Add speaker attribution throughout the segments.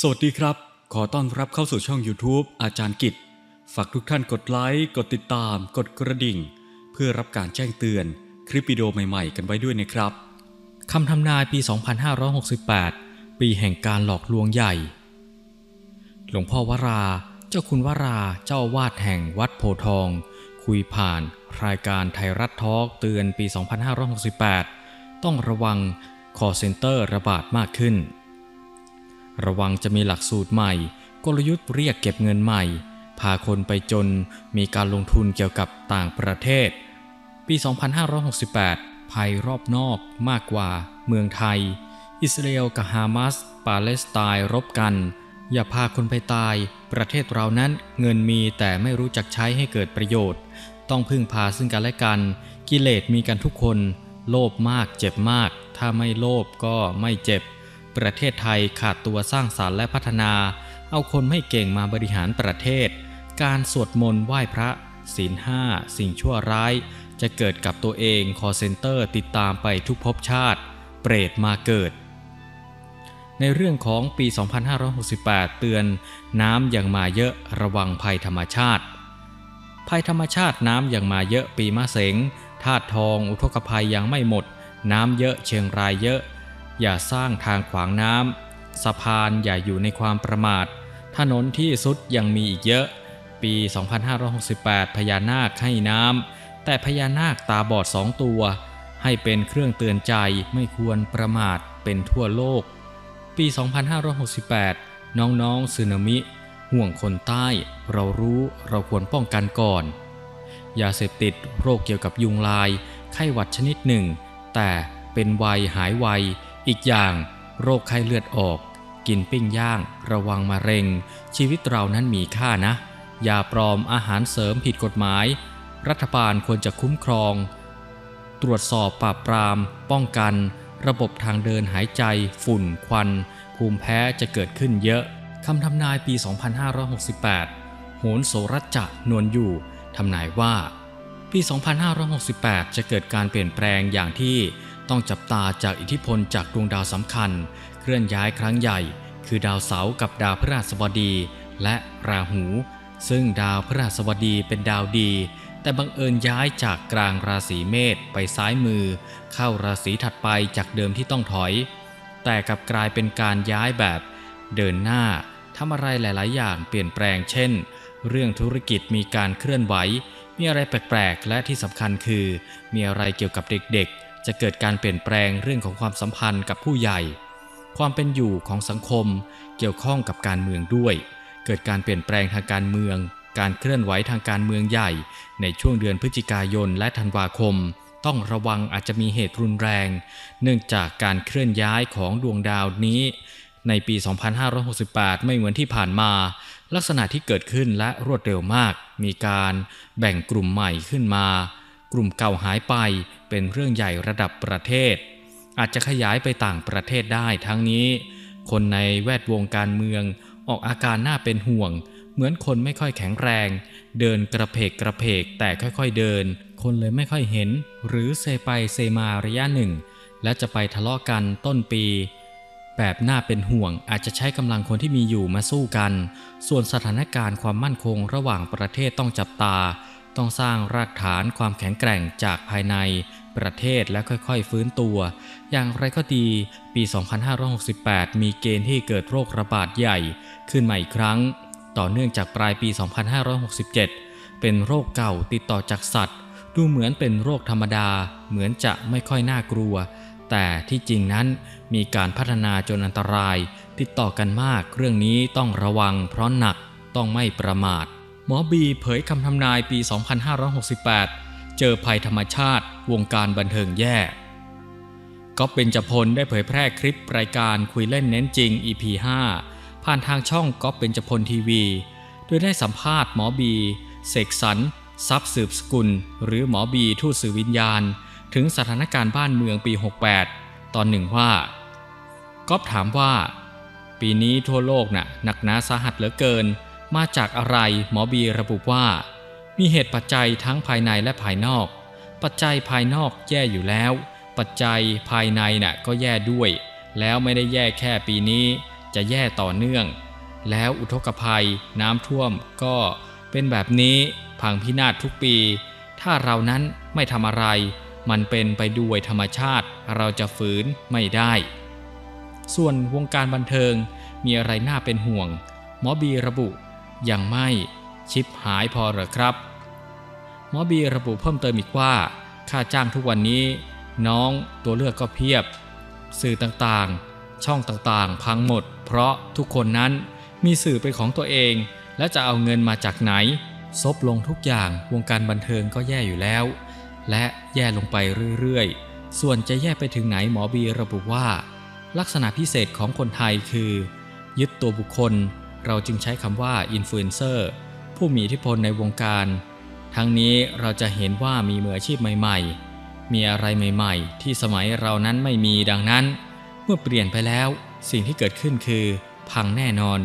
Speaker 1: สวัสดีครับ ขอต้อนรับเข้าสู่ช่อง YouTube อาจารย์กิจ ฝากทุกท่านกดไลค์ กดติดตาม กดกระดิ่ง เพื่อรับการแจ้งเตือนคลิปวิดีโอใหม่ๆ กันไว้ด้วยนะครับ คำทำนายปี 2568 ปีแห่งการหลอกลวงใหญ่ หลวงพ่อวรา เจ้าคุณวราเจ้าวาดแห่งวัดโพทอง คุยผ่าน รายการไทยรัฐทอล์กเตือนปี 2568 ต้องระวังคอเซ็นเตอร์ระบาดมากขึ้น ระวังจะมีหลักสูตรใหม่ กลยุทธ์เรียกเก็บเงินใหม่ พาคนไปจนมีการลงทุนเกี่ยวกับต่างประเทศ ปี 2568 ภัยรอบนอกมากกว่า เมืองไทย อิสราเอลกับฮามาส ปาเลสไตน์รบกัน อย่าพาคนไปตาย ประเทศเรานั้นเงินมีแต่ไม่รู้จักใช้ให้เกิดประโยชน์ ต้องพึ่งพาซึ่งกันและกัน กิเลสมีกันทุกคน โลภมากเจ็บมาก ถ้าไม่โลภก็ไม่เจ็บ ประเทศไทยขาดตัวสร้างสารรค์และพัฒนา เอาคนไม่เก่งมาบริหารประเทศ การสวดมนต์ไหว้พระศีลห้าสิ่งชั่วร้าย จะเกิดกับตัวเองคอเซนเตอร์ติดตามไปทุกภพชาติ เปรตมาเกิด ในเรื่องของปี 2568 เตือนน้ำยังมาเยอะระวังภัยธรรมชาติ ภัยธรรมชาติน้ำยังมาเยอะปีมะเสงธาตุทองอุทกภัยยังไม่หมด น้ำเยอะเชียงรายเยอะ อย่าสร้างทางขวางน้ำสะพานอย่าอยู่ในความประมาท ถนนที่สุดยังมีอีกเยอะ ปี 2568 พญานาคให้น้ำ แต่พญานาคตาบอดสองตัว ให้เป็นเครื่องเตือนใจไม่ควรประมาทเป็นทั่วโลก ปี 2568 น้องๆสึนามิ ห่วงคนใต้ เรารู้เราควรป้องกันก่อน ยาเสพติดโรคเกี่ยวกับยุงลาย ไข้หวัดชนิดหนึ่ง แต่เป็นไวหายไว อีกอย่างโรคไข้เลือดออก กินปิ้งย่าง ระวังมะเร็ง ชีวิตเรานั้นมีค่านะ ยาปลอมอาหารเสริมผิดกฎหมาย รัฐบาลควรจะคุ้มครอง ตรวจสอบปราบปราม ป้องกัน ระบบทางเดินหายใจ ฝุ่นควัน ภูมิแพ้จะเกิดขึ้นเยอะคำทำนายปี 2568 โหนโสรัจจะนวลอยู่ทำนายว่า ปี 2568 จะเกิดการเปลี่ยนแปลงอย่างที่ ต้องจับตาจากอิทธิพลจากดวงดาวสำคัญ เคลื่อนย้ายครั้งใหญ่ คือดาวเสาร์กับดาวพฤหัสบดีและราหู ซึ่งดาวพฤหัสบดีเป็นดาวดี แต่บังเอิญย้ายจากกลางราศีเมษไปซ้ายมือ เข้าราศีถัดไปจากเดิมที่ต้องถอย แต่กลับกลายเป็นการย้ายแบบ เดินหน้าทำอะไรหลาย ๆ อย่างเปลี่ยนแปลงเช่น เรื่องธุรกิจมีการเคลื่อนไหว มีอะไรแปลก ๆ และที่สำคัญคือ มีอะไรเกี่ยวกับเด็ก ๆ จะเกิดการเปลี่ยนแปลงเรื่องของความสัมพันธ์กับผู้ใหญ่ ความเป็นอยู่ของสังคมเกี่ยวข้องกับการเมืองด้วย เกิดการเปลี่ยนแปลงทางการเมือง การเคลื่อนไหวทางการเมืองใหญ่ ในช่วงเดือนพฤศจิกายนและธันวาคม ต้องระวังอาจจะมีเหตุรุนแรง เนื่องจากการเคลื่อนย้ายของดวงดาวนี้ ในปี 2568 ไม่เหมือนที่ผ่านมา ลักษณะที่เกิดขึ้นและรวดเร็วมาก มีการแบ่งกลุ่มใหม่ขึ้นมา กลุ่มเก่าหายไปเป็นเรื่องใหญ่ระดับประเทศ อาจจะขยายไปต่างประเทศได้ทั้งนี้ คนในแวดวงการเมืองออกอาการน่าเป็นห่วง เหมือนคนไม่ค่อยแข็งแรง เดินกระเพกกระเพกแต่ค่อยๆเดิน คนเลยไม่ค่อยเห็น หรือเซไปเซมาระยะหนึ่ง และจะไปทะเลาะกันต้นปีแบบน่าเป็นห่วงอาจจะใช้กำลังคนที่มีอยู่มาสู้กัน ส่วนสถานการณ์ความมั่นคงระหว่างประเทศต้องจับตา ต้องสร้างรากฐานความแข็งแกร่งจากภายในประเทศและค่อยๆ ฟื้นตัว อย่างไรก็ดี ปี 2568 มีเกณฑ์ที่เกิดโรคระบาดใหญ่ขึ้นมาอีกครั้ง ต่อเนื่องจากปลายปี 2567 เป็นโรคเก่าติดต่อจากสัตว์ ดูเหมือนเป็นโรคธรรมดา เหมือนจะไม่ค่อยน่ากลัว แต่ที่จริงนั้นมีการพัฒนาจนอันตราย ติดต่อกันมากเรื่องนี้ต้องระวังเพราะหนักต้องไม่ประมาท หมอบีเผยคำทำนายปี 2568 เจอภัยธรรมชาติ วงการบันเทิงแย่ก็เป็นจพลได้เผยแพร่คลิปรายการคุยเล่นเน้นจริง EP 5ผ่านทางช่องก๊อฟเป็นจพลทีวี โดยได้สัมภาษณ์หมอบี เสกสรรทรัพย์สืบสกุล หรือหมอบีทูตสื่อวิญญาณ ถึงสถานการณ์บ้านเมืองปี 68 ตอนหนึ่งว่าก๊อฟถามว่า ปีนี้ทั่วโลกน่ะหนักหนาสาหัสเหลือเกิน มาจากอะไรหมอบีระบุว่า มีเหตุปัจจัยทั้งภายในและภายนอก ปัจจัยภายนอกแย่อยู่แล้ว ปัจจัยภายในน่ะก็แย่ด้วย แล้วไม่ได้แย่แค่ปีนี้
Speaker 2: จะแย่ต่อเนื่อง แล้วอุทกภัยน้ำท่วมก็เป็นแบบนี้พังพินาศทุกปี ถ้าเรานั้นไม่ทำอะไร มันเป็นไปด้วยธรรมชาติ เราจะฝืนไม่ได้ ส่วนวงการบันเทิงมีอะไรน่าเป็นห่วง หมอบีระบุ ยังไม่ชิปหายพอหรอครับ หมอบีระบุเพิ่มเติมอีกว่า ค่าจ้างทุกวันนี้ น้องตัวเลือกก็เพียบ สื่อต่างๆ ช่องต่างๆ พังหมด เพราะทุกคนนั้นมีสื่อเป็นของตัวเอง และจะเอาเงินมาจากไหน ซบลงทุกอย่างวงการบันเทิงก็แย่อยู่แล้ว และแย่ลงไปเรื่อยๆ ส่วนจะแย่ไปถึงไหนหมอบีระบุว่า ลักษณะพิเศษของคนไทยคือ ยึดตัวบุคคล เราจึงใช้คำว่าอินฟลูเอนเซอร์ผู้มีอิทธิพลในวงการ ทั้งนี้เราจะเห็นว่ามีมืออาชีพใหม่ ๆ มีอะไรใหม่ ๆ ที่สมัยเรานั้นไม่มีดังนั้น เมื่อเปลี่ยนไปแล้ว สิ่งที่เกิดขึ้นคือ พังแน่นอน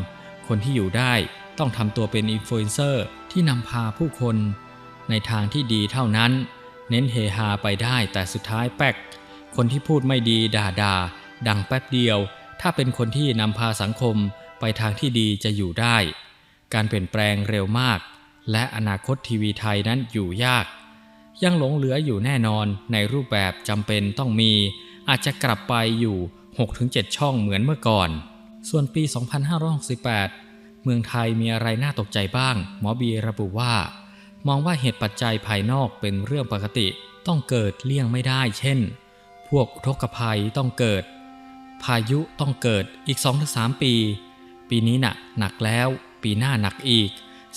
Speaker 2: คนที่อยู่ได้ต้องทำตัวเป็นอินฟลูเอนเซอร์ที่นำพาผู้คน ในทางที่ดีเท่านั้น เน้นเฮฮาไปได้แต่สุดท้ายแป๊กคนที่พูดไม่ดีด่าด่าดังแป๊บเดียว ถ้าเป็นคนที่นำพาสังคม ไปทางที่ดีจะอยู่ได้ การเปลี่ยนแปลงเร็วมาก และอนาคตทีวีไทยนั้นอยู่ยาก ยังหลงเหลืออยู่แน่นอนในรูปแบบจำเป็นต้องมี อาจจะกลับไปอยู่ 6-7 ช่องเหมือนเมื่อก่อน ส่วนปี 2568 เมืองไทยมีอะไรน่าตกใจบ้าง หมอบีระบุว่า มองว่าเหตุปัจจัยภายนอกเป็นเรื่องปกติต้องเกิดเลี่ยงไม่ได้ เช่น พวกอุทกภัยต้องเกิด พายุต้องเกิดอีก 2-3 ปี ปีนี้หนักหนักแล้ว ปีหน้าหนักอีก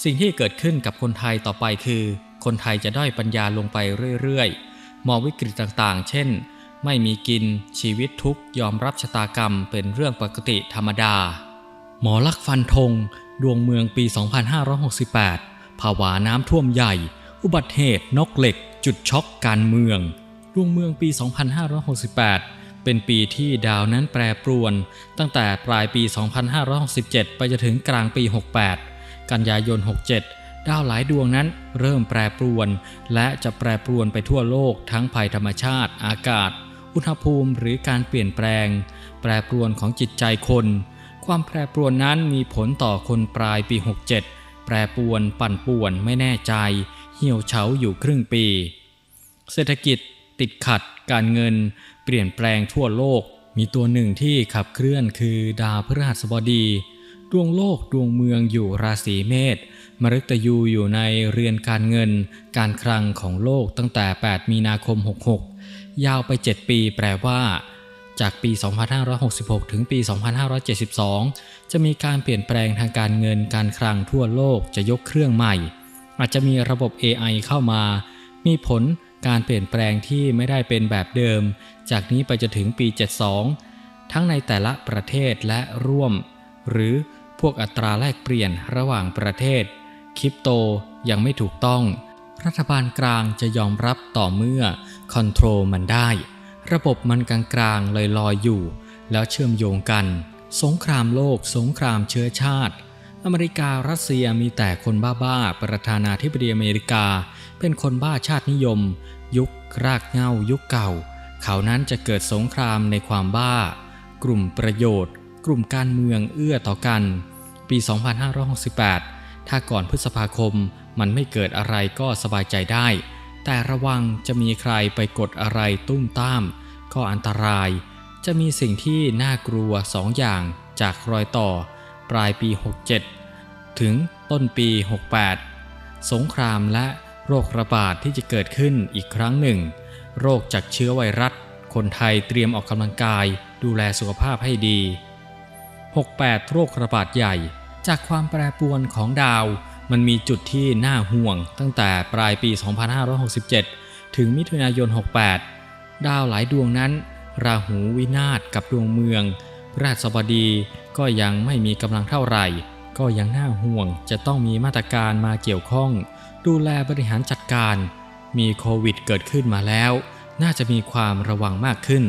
Speaker 2: สิ่งที่เกิดขึ้นกับคนไทยต่อไปคือ คนไทยจะด้อยปัญญาลงไปเรื่อยๆ มองวิกฤตต่างๆ เช่น ไม่มีกินชีวิตทุกยอมรับชะตากรรมเป็นเรื่องปกติธรรมดา หมอลักฟันธงดวงเมืองปี 2568 ภาวะน้ำท่วมใหญ่ อุบัติเหตุนกเหล็ก จุดช็อกการเมือง ดวงเมืองปี 2568 เป็นปีที่ดาวนั้นแปรปรวน ตั้งแต่ปลายปี 2567 ไปจนถึงกลางปี 68 กันยายน 67 ดาวหลายดวงนั้นเริ่มแปรปรวน และจะแปรปรวนไปทั่วโลกทั้งภัยธรรมชาติ อากาศ อุณหภูมิหรือการเปลี่ยนแปลง แปรปรวนของจิตใจคน ความแปรปรวนนั้นมีผลต่อคนปลายปี 67 แปรปรวนปั่นป่วนไม่แน่ใจ เหี่ยวเฉาอยู่ครึ่งปี เศรษฐกิจติดขัด การเงินเปลี่ยนแปลงทั่วโลก มีตัวหนึ่งที่ขับเคลื่อนคือดาวพฤหัสบดี ดวงโลกดวงเมืองอยู่ราศีเมษมฤตยูอยู่ในเรือนการเงิน การคลังของโลกตั้งแต่ 8 มีนาคม 66 ยาวไป 7 ปีแปลว่า จากปี 2566 ถึงปี 2572 จะมีการเปลี่ยนแปลงทางการเงินการคลังทั่วโลกจะยกเครื่องใหม่ อาจจะมีระบบ AI เข้ามา มีผล การเปลี่ยนแปลงที่ไม่ได้เป็นแบบเดิม จากนี้ไปจะถึงปี 72 ทั้งในแต่ละประเทศและร่วม หรือพวกอัตราแลกเปลี่ยนระหว่างประเทศ คริปโตยังไม่ถูกต้อง รัฐบาลกลางจะยอมรับต่อเมื่อคอนโทรลมันได้ ระบบมันกลางๆเลยลอยอยู่ แล้วเชื่อมโยงกัน สงครามโลก สงครามเชื้อชาติ อเมริการัสเซียมีแต่คนบ้าๆ ประธานาธิบดีอเมริกา เป็นคนบ้าชาตินิยม ยุครากเง้ายุคเก่า เขานั้นจะเกิดสงครามในความบ้า กลุ่มประโยชน์ กลุ่มการเมืองเอื้อต่อกัน ปี 2568 ถ้าก่อนพฤษภาคมมันไม่เกิดอะไรก็สบายใจได้ แต่ระวังจะมีใครไปกดอะไรตุ้มต้าม ก็อันตราย จะมีสิ่งที่น่ากลัวสองอย่างจากรอยต่อ ปลายปี 67 ถึงต้นปี 68 สงครามและโรคระบาดที่จะเกิดขึ้นอีกครั้งหนึ่ง โรคจากเชื้อไวรัส คนไทยเตรียมออกกำลังกายดูแลสุขภาพให้ดี 68 โรคระบาดใหญ่ จากความแปรปรวนของดาว มันมีจุดที่น่าห่วง ตั้งแต่ปลายปี 2567 ถึงมิถุนายน 68 ดาวหลายดวงนั้น ราหูวินาศกับดวงเมือง ราชบดีก็ยังไม่มีกำลังเท่าไหร่ ก็ยังน่าห่วงจะต้องมีมาตรการมาเกี่ยวข้อง ดูแลบริหารจัดการ มีโควิดเกิดขึ้นมาแล้ว น่าจะมีความระวังมากขึ้น